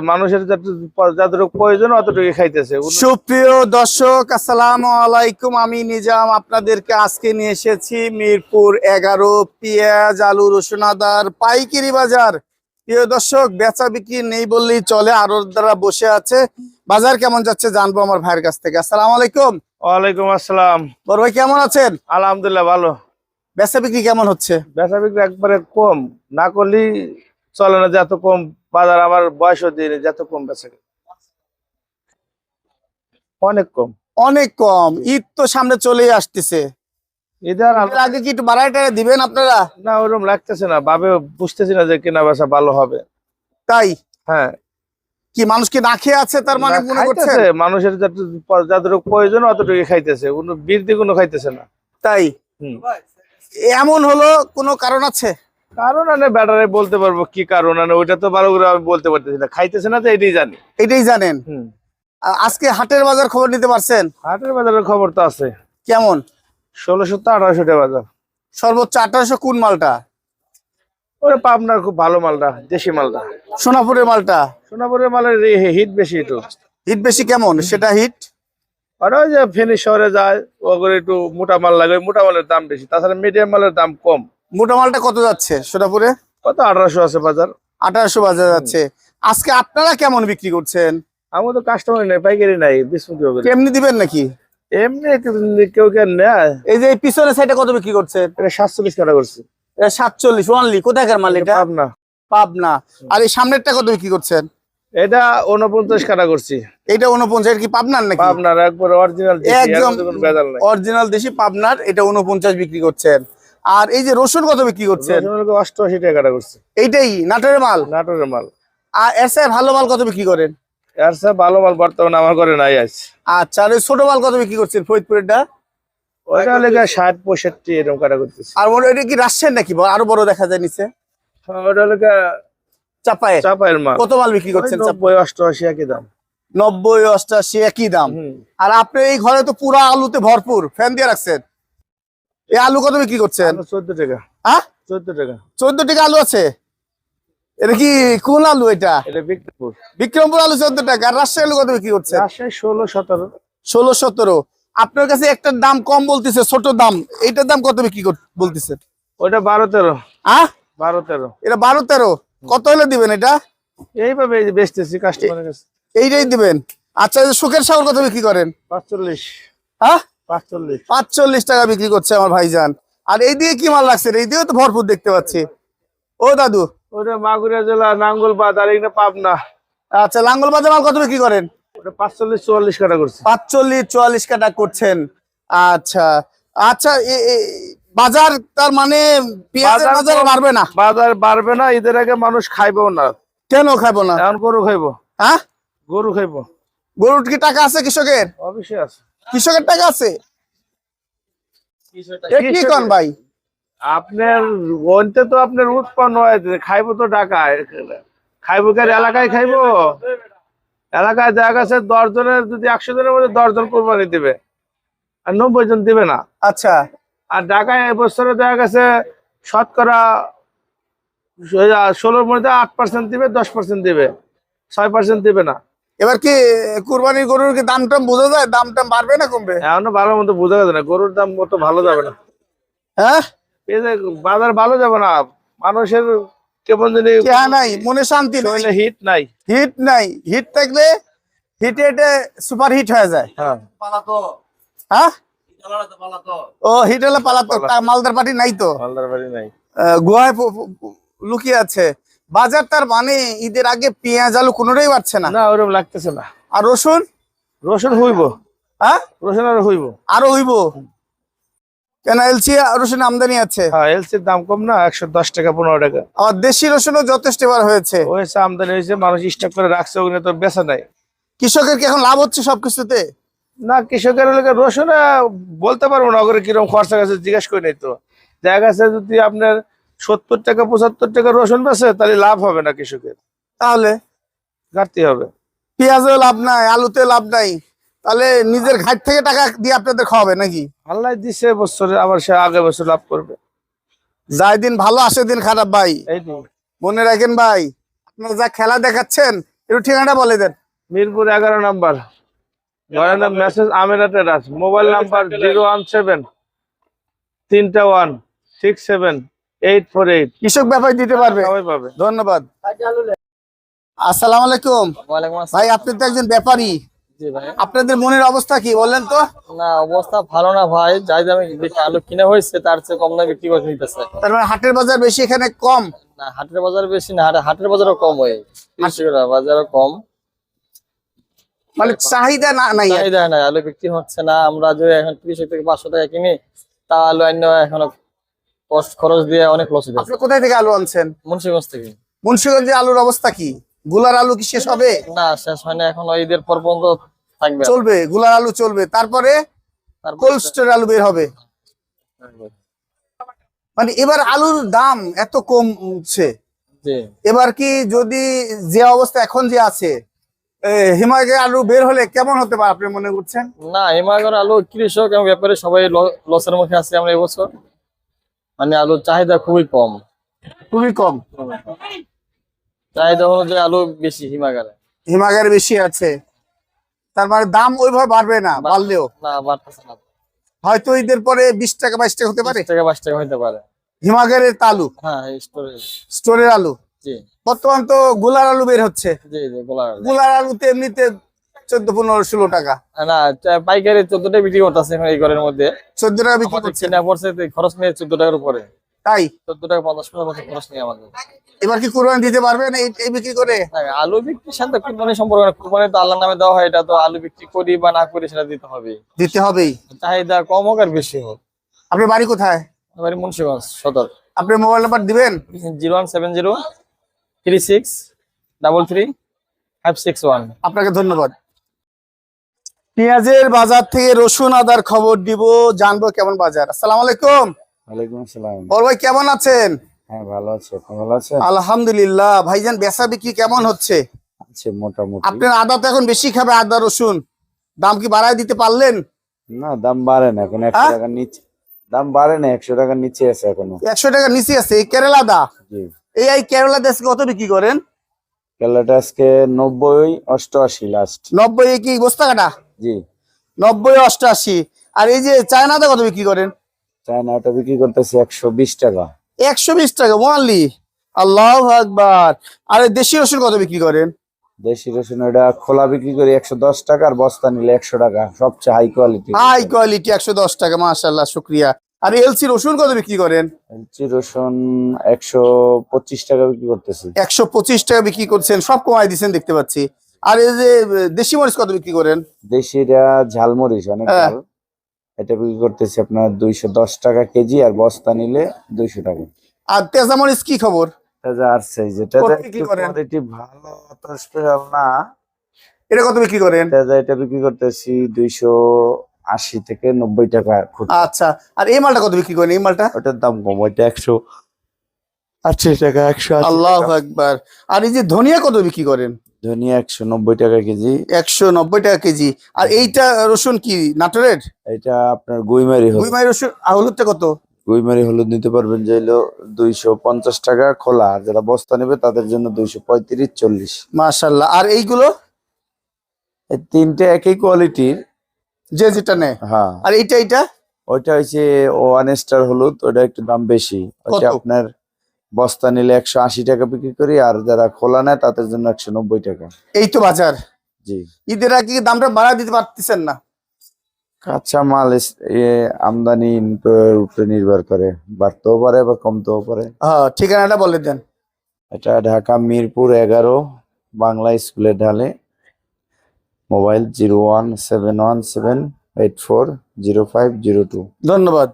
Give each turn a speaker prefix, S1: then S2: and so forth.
S1: মানুষের যত- যতটুকু প্রয়োজন অতটুকু খাইতেছে।
S2: সুপ্রিয় দর্শক আসসালামু আলাইকুম। আমি নিজাম আপনাদেরকে আজকে নিয়ে এসেছি মিরপুর এগারো পেঁয়াজ আলু রসুন আদার পাইকারি বাজার। প্রিয় দর্শক বেচা বিক্রি নেই বললেই চলে আরও দ্বারা বসে আছে। বাজার কেমন যাচ্ছে জানব আমার ভাইয়ের কাছ থেকে। আসসালাম আলাইকুম।
S1: ওয়ালাইকুম আসসালাম।
S2: বড় ভাই কেমন আছেন?
S1: আলহামদুলিল্লাহ ভালো।
S2: বেচা বিক্রি কেমন হচ্ছে?
S1: বেচা বিক্রি একবারে কম। না করলেই চলে না যত কম বাজার আমার বয়সও দিনে যত কম বেচা বিক্রি। অনেক কম।
S2: অনেক কম ঈদ তো সামনে চলেই আসতেছে।
S1: এদের
S2: আগে কি একটু বাড়ায় টাড়ায় দিবেন আপনারা?
S1: না ওরকম লাগতেছে না। ভাবে বুঝতেছি না যে কেনা বেচা ভালো হবে।
S2: তাই?
S1: হ্যাঁ।
S2: কি মানুষ কি না খেয়ে আছে তার মানে মনে
S1: মানুষের যতটুকু প্রয়োজন অতটুকু খাইতেছে। কোনো বৃদ্ধি কোনো খাইতেছে না।
S2: তাই?
S1: হুম।
S2: এমন হলো কোনো কারণ আছে?
S1: কারণ আনে ব্যাটারে বলতে পারব কি কারণ আনে ওইটা তো ভালো করে আমি বলতে পারতেছি না। খাইতেছে না তো এটাই জানি।
S2: এটাই জানেন? আজকে হাটের বাজার খবর নিতে পারছেন?
S1: হাটের বাজারের খবর তো আছে।
S2: কেমন?
S1: ষোলোশো তো আঠারোশো টাকা বাজার।
S2: সর্বোচ্চ আঠারোশো কোন মালটা?
S1: ওরে পাবনার খুব ভালো মালটা দেশি মালটা।
S2: সোনাপুরের মালটা?
S1: সোনাপুরের মালের হিট বেশি একটু।
S2: হিট বেশি কেমন? সেটা হিট?
S1: আর ওই যে ফেনী শহরে যায় ওগুলো একটু মোটা মাল লাগে মোটা মালের দাম বেশি। তাছাড়া মিডিয়াম মালের দাম কম।
S2: মোটা মালটা কত যাচ্ছে সোনাপুরে?
S1: কত? আঠারোশো আছে বাজার।
S2: আঠারোশো বাজার যাচ্ছে। আজকে আপনারা কেমন বিক্রি করছেন?
S1: আমার তো কাস্টমার নেই পাইকারি নাই
S2: কেমনি দিবেন নাকি?
S1: এমনি কেউ কেউ নেয়।
S2: এই যে পিছনের সাইডে কত বিক্রি করছেন?
S1: এটা সাতচল্লিশ টাকা করছে।
S2: এটা সাতচল্লিশ ওয়ানলি কোথাকার মাল এটা
S1: পাবনা।
S2: পাবনা। আর এই সামনেরটা কত বিক্রি করছেন?
S1: এটা উনপঞ্চাশ কাটা করছি।
S2: এটা উনপঞ্চাশ কি পাবনার নাকি?
S1: পাবনার একবার অরিজিনাল
S2: একদম অরিজিনাল দেশি পাবনার এটা উনপঞ্চাশ বিক্রি করছেন। আর এই যে রসুন কত বিক্রি করছেন?
S1: অষ্টআশি টাকা করছে।
S2: এইটাই নাটোরের মাল?
S1: নাটোরের মাল।
S2: আর এর সাথে ভালো মাল কত বিক্রি করেন?
S1: ভালো মাল বর্তমানে আমার ঘরে নাই আছে
S2: আচ্ছা আর ওই ছোট মাল কত বিক্রি করছেন ফরিদপুরেরটা?
S1: ওইটা লেগে ষাট পঁয়ষট্টি এরকম কাটা করতেছে।
S2: আর মনে এটা কি নাকি? আরও বড় দেখা যায় নিচে?
S1: ওটা লেগে
S2: চাপায়ে
S1: চাপাইয়ের। মাল।
S2: কত মাল বিক্রি করছেন
S1: অষ্টআশি একই দাম।
S2: নব্বই অষ্টাশি একই দাম। আর আপনি এই ঘরে তো পুরা আলুতে ভরপুর। ফ্যান দিয়ে রাখছেন। এই আলু কত বিক্রি করছেন?
S1: চোদ্দ টাকা।
S2: হ্যাঁ
S1: চোদ্দ টাকা।
S2: চোদ্দ টাকা আলু আছে? এটা কি কোন আলু এটা?
S1: এটা বিক্রমপুর।
S2: বিক্রমপুর আলু চোদ্দ টাকা। আর রাজশাহী আলু কত বিক্রি করছে
S1: রাজশাহী ষোলো সতেরো।
S2: ষোলো সতেরো। আপনার কাছে একটা দাম কম বলতেছে ছোট দাম। এইটার দাম কত বিক্রি বলতেছে?
S1: ওইটা বারো তেরো।
S2: আহ
S1: বারো তেরো।
S2: এটা বারো তেরো। কত হলে দিবেন এটা?
S1: এইভাবে বেচতেছি কাস্টমারের কাছে।
S2: এইটাই দিবেন। আচ্ছা সুখের সাগর কত বিক্রি করেন?
S1: পাঁচচল্লিশ।
S2: হ্যাঁ
S1: পাঁচচল্লিশ।
S2: টাকা বিক্রি করছে আমার ভাইজান। আর এই দিয়ে কি মাল লাগছে এই দিয়েও তো ভরপুর দেখতে পাচ্ছি। ও দাদু।
S1: ওটা মাগুরা জেলা নাঙ্গলবাদ আর এখানে পাবনা।
S2: আচ্ছা লাঙ্গল বাজার মাল কত বিক্রি করেন?
S1: ওটা পাঁচচল্লিশ চুয়াল্লিশ কাটা করছে।
S2: পাঁচচল্লিশ চুয়াল্লিশ কাটা করছেন। আচ্ছা আচ্ছা বাজার তার মানে পেঁয়াজের
S1: বাজার
S2: বাজার বাড়বে না?
S1: বাজার বাড়বে না ঈদের আগে মানুষ খাইবেও না।
S2: কেন খাব না?
S1: এখন গরু খাইবো।
S2: হ্যাঁ?
S1: গরু খাইবো।
S2: গরুর কি টাকা আছে কৃষকের?
S1: অবশ্যই আছে।
S2: কৃষকের টাকা আছে? কি কন ভাই?
S1: আপনার ওনতে তো আপনার উৎপন্ন হয় খাইবো তো ঢাকায়। খাইবো কার এলাকায় খাইবো? এলাকায় দেখা গেছে দশ জনের যদি একশো জনের মধ্যে দশ জন কোরবানি দিবে আর নব্বই জন দিবে না।
S2: আচ্ছা।
S1: আর ঢাকায় এবছরে দেখা গেছে শতকরা ষোলোর মধ্যে আট পার্সেন্ট দিবে দশ পার্সেন্ট দিবে ছয় পার্সেন্ট দিবে না।
S2: এবার কি কুরবানির গরুর কি দাম টাম বোঝা যায়? দাম টাম বাড়বে না কমবে?
S1: এখনও ভালো মতো বোঝা যাবে না। গরুর দাম মতো ভালো যাবে না।
S2: হ্যাঁ?
S1: বাজার ভালো যাবে না। মানুষের কেমন জানি
S2: নাই মনে শান্তি নাই।
S1: হিট নাই।
S2: হিট নাই। হিট থাকলে হিটে হিটে সুপার হিট হয়ে যায়।
S1: হ্যাঁ।
S2: হ্যাঁ? ও হিট হলে পালাতো মালদার পার্টি নাই তো?
S1: মালদার বাড়ি নাই।
S2: আহ, গুহায় প- প- প- লুকিয়ে আছে। বাজার তার মানে ঈদের আগে পেঁয়াজ আলু কোনোটাই বাড়ছে না?
S1: না ওরকম লাগতেছে না।
S2: আর রসুন?
S1: রসুন হইব।
S2: হ্যাঁ?
S1: রসুন আর হইব।
S2: আরও হইব? কেন এলসি রসুন আমদানি আছে?
S1: হ্যাঁ এলসির দাম কম না একশো দশ টাকা পনেরো টাকা।
S2: আমার দেশি রসুনও যথেষ্ট এবার হয়েছে।
S1: হয়েছে আমদানি হয়েছে মানুষ স্টক করে রাখছে ওখানে তো বেচা নাই।
S2: কৃষকের কি এখন লাভ হচ্ছে সবকিছুতে?
S1: না কৃষকের লোকের রসুন বলতে পারব না ওগুলো কীরকম খরচা গেছে জিজ্ঞেস করে নেই তো। দেখা গেছে যদি আপনার সত্তর টাকা পঁচাত্তর টাকা রসুন বেছে তাহলে লাভ হবে না কৃষকের।
S2: তাহলে?
S1: ঘাটতি হবে।
S2: পেঁয়াজেও লাভ নাই আলুতে লাভ নাই। তাহলে নিজের ঘাট থেকে টাকা দিয়ে আপনাদের খাওয়াবে নাকি?
S1: আল্লাহ দিছে বছরে আবার সে আগে বছর লাভ করবে।
S2: যাই দিন ভালো আসে দিন খারাপ ভাই।
S1: এই
S2: মনে রাখেন ভাই আপনারা যা খেলা দেখাচ্ছেন একটু ঠিকানাটা বলে দেন।
S1: মিরপুর এগারো নাম্বার। ধরেন মেসেজ আমেরা টেরাস mobile number zero one seven তিনটা ওয়ান সিক্স সেভেন।
S2: কৃষক ব্যাপারে দিতে পারবে।
S1: সবাই পাবে।
S2: ধন্যবাদ। আসসালামু আলাইকুম। ভাই আপনি তো একজন ব্যাপারী। আপনাদের মনের অবস্থা কি বললেন তো?
S3: না অবস্থা ভালো না ভাই। যাই দামে আলু কিনা হয়েছে তার চেয়ে কম দামে বিক্রি করে নিতেছে?
S2: তার মানে হাটের বাজার বেশি এখানে কম?
S3: না হাটের বাজার বেশি না হাটের বাজারও কম হয় বাজারও কম।
S2: মানে চাহিদা না নাই
S3: চাহিদা নাই আলু বিক্রি হচ্ছে না। আমরা যদি এখন তিরিশ থেকে পাঁচশো টাকা কিনি তা আলু অন্য এখনও কষ্ট খরচ দিয়ে অনেক লস দিচ্ছে
S2: আপনি কোথায় থেকে আলু আনছেন?
S3: মুন্সিগঞ্জ থেকে।
S2: মুন্সিগঞ্জে আলুর অবস্থা কি? গুলার আলু কি শেষ হবে?
S3: না শেষ হয় না এখন ঈদের পর পর্যন্ত থাকবে।
S2: চলবে গুলার আলু চলবে। তারপরে কোল্ড স্টোর আলু বের হবে। মানে এবার আলুর দাম এত কমছে। এবার কি যদি যে অবস্থা এখন যে আছে হিমালয় আলু বের হলে কেমন হতে পারে আপনি মনে করছেন?
S3: না হিমাগর আলু কৃষক এবং ব্যাপারে সবাই লসের মুখে আছে আমরা এবছর মানে আলুর চাহিদা খুবই কম।
S2: খুবই কম।
S3: চাহিদা অনুযায়ী আলু বেশি হিমাগারে।
S2: হিমাগার বেশি আছে। তার মানে দাম ওইভাবে বাড়বে না বাড়লেও।
S3: না বাড়তেছে না।
S2: হয়তো ঈদের পরে বিশ টাকা বাইশ টাকা হতে পারে?
S3: টাকা বাইশ টাকা হতে পারে।
S2: হিমাগারের আলু
S3: হ্যাঁ
S2: স্টোরের। আলু?
S3: জি।
S2: বর্তমান তো গোলার আলু বের হচ্ছে। গোলার আলুতে এমনিতে চোদ্দ পনেরো ষোলো টাকা।
S3: না পাইকারি চোদ্দটা বিক্রি করতেছে এখন এই ঘরের মধ্যে।
S2: চোদ্দ টাকা বিক্রি করছে।
S3: কিনা পড়ছে খরচ নিয়ে চোদ্দ টাকার উপরে।
S2: তাই?
S3: চোদ্দ টাকা পঞ্চাশ পয়সা বছর খরচ নিয়ে আমাদের।
S2: এবার কি কোরবানি দিতে পারবেন এই এই বিক্রি করে?
S3: না, আলু বিক্রির সাথে কুরবানি সম্পর্ক না। কুরবানি তো আল্লাহর নামে দেওয়া হয় এটা তো আলু বিক্রি করি বা না করি সেটা দিতে হবে।
S2: দিতে হবেই।
S3: চাহিদা কম হোক আর বেশি হোক।
S2: আপনার বাড়ি কোথায়?
S3: এবারে মুন্সিগঞ্জ সদর।
S2: আপনার মোবাইল নাম্বার দিবেন?
S3: Zero one seven zero three six double three five six one.
S2: আপনাকে ধন্যবাদ। পেঁয়াজের বাজার থেকে রসুন আদার খবর দিব জানব কেমন বাজার। আসসালামু আলাইকুম।
S4: ওয়ালাইকুম আসসালাম।
S2: বড় ভাই কেমন আছেন?
S4: হ্যাঁ ভালো আছে। ভালো আছেন?
S2: আলহামদুলিল্লাহ। ভাইজান বেচা বিক্রি কেমন হচ্ছে?
S4: আছে মোটামুটি।
S2: আপনার আদা তো এখন বেশি খাবে আদা রসুন। দাম কি বাড়ায় দিতে পারলেন?
S4: না দাম বাড়ে না এখন একশো
S2: হ্যাঁ?
S4: টাকার নিচে দাম বাড়ে না একশো টাকার নিচে আছে এখনও।
S2: একশো টাকা নিচে আছে এই কেরালা দা
S4: জি।
S2: এই এই কেরালা দেশ কত বিক্রি করেন?
S4: কেলাটা আজকে নব্বই অষ্টআশি লাস্ট
S2: নব্বই এ কি বস্তা কাটা
S4: জি।
S2: নব্বই অষ্টআশি আর এই যে চায়না কত বিক্রি করেন?
S4: চায়না ওটা বিক্রি করতেছে একশো বিশ টাকা।
S2: একশো বিশ টাকা ওয়ানলি। আল্লাহ আকবার। আর দেশি রসুন কত বিক্রি করেন?
S4: দেশি রসুন ওটা খোলা বিক্রি করি একশো দশ টাকা আর বস্তা নিলে একশো টাকা সবচেয়ে হাই কোয়ালিটি
S2: হাই কোয়ালিটি একশো দশ টাকা মাশাল্লাহ শুক্রিয়া। আর এলসি রসুন কত বিক্রি করেন?
S4: রসুন একশো পঁচিশ টাকা বিক্রি করতেছি।
S2: একশো পঁচিশ টাকা বিক্রি করছেন সব কমাই দিচ্ছেন দেখতে পাচ্ছি। আর এই যে দেশি মরিচ কত বিক্রি করেন?
S4: দেশিটা ঝালমরিচ অনেক
S2: হ্যাঁ।
S4: ঝাল। এটা বিক্রি করতেছি আপনার দুইশো দশ টাকা কেজি আর বস্তা নিলে দুইশো টাকা।
S2: আর তেজা মরিচ কি খবর?
S4: এটা আছে যেটা
S2: বিক্রি করেন?
S4: কোয়ালিটি ভালো অত স্পেশাল না।
S2: এটা কত বিক্রি করেন?
S4: এটা এটা বিক্রি করতেছি দুইশো আশি থেকে নব্বই টাকা।
S2: আচ্ছা আর এই মালটা কত বিক্রি করেন? এই মালটা?
S4: ওটার দাম কম ওইটা একশো আশি টাকা একশো আশি
S2: আল্লাহ
S4: টাকা।
S2: আকবার। আর এই যে ধনিয়া কত বিক্রি করেন?
S4: ধনিয়া একশো নব্বই টাকা কেজি।
S2: একশো নব্বই টাকা কেজি। আর এইটা রসুন কি নাটোরের?
S4: এটা আপনার গুইমারি হলুদ।
S2: রসুন কত?
S4: গুইমারি হলুদ নিতে পারবেন যে হলো দুইশো পঞ্চাশ টাকা খোলা। আর যারা বস্তা নেবে তাদের জন্য দুইশো পঁয়ত্রিশ চল্লিশ।
S2: মাশাল্লাহ আর এইগুলো?
S4: এই তিনটে একই কোয়ালিটির।
S2: যে যেটা নেয়।
S4: হ্যাঁ।
S2: আর এইটা এইটা?
S4: ওইটা হচ্ছে ওয়ান স্টার হলুদ ওটা একটু দাম বেশি। আপনার বস্তা নিলে একশো আশি টাকা বিক্রি করি আর যারা খোলা নেয় তাদের জন্য একশো নব্বই টাকা।
S2: এই তো বাজার।
S4: জি।
S2: ঈদের আগে কি দামটা বাড়া দিতে পারতেছেন না?
S4: কাঁচা মাল আমদানি উপরে নির্ভর করে। বাড়তেও পারে বা কমতেও পারে।
S2: হ্যাঁ ঠিকানাটা বলে দেন।
S4: এটা ঢাকা মিরপুর এগারো বাংলা স্কুলের ঢালে। Mobile zero one seven one seven eight four zero five zero two.
S2: ধন্যবাদ।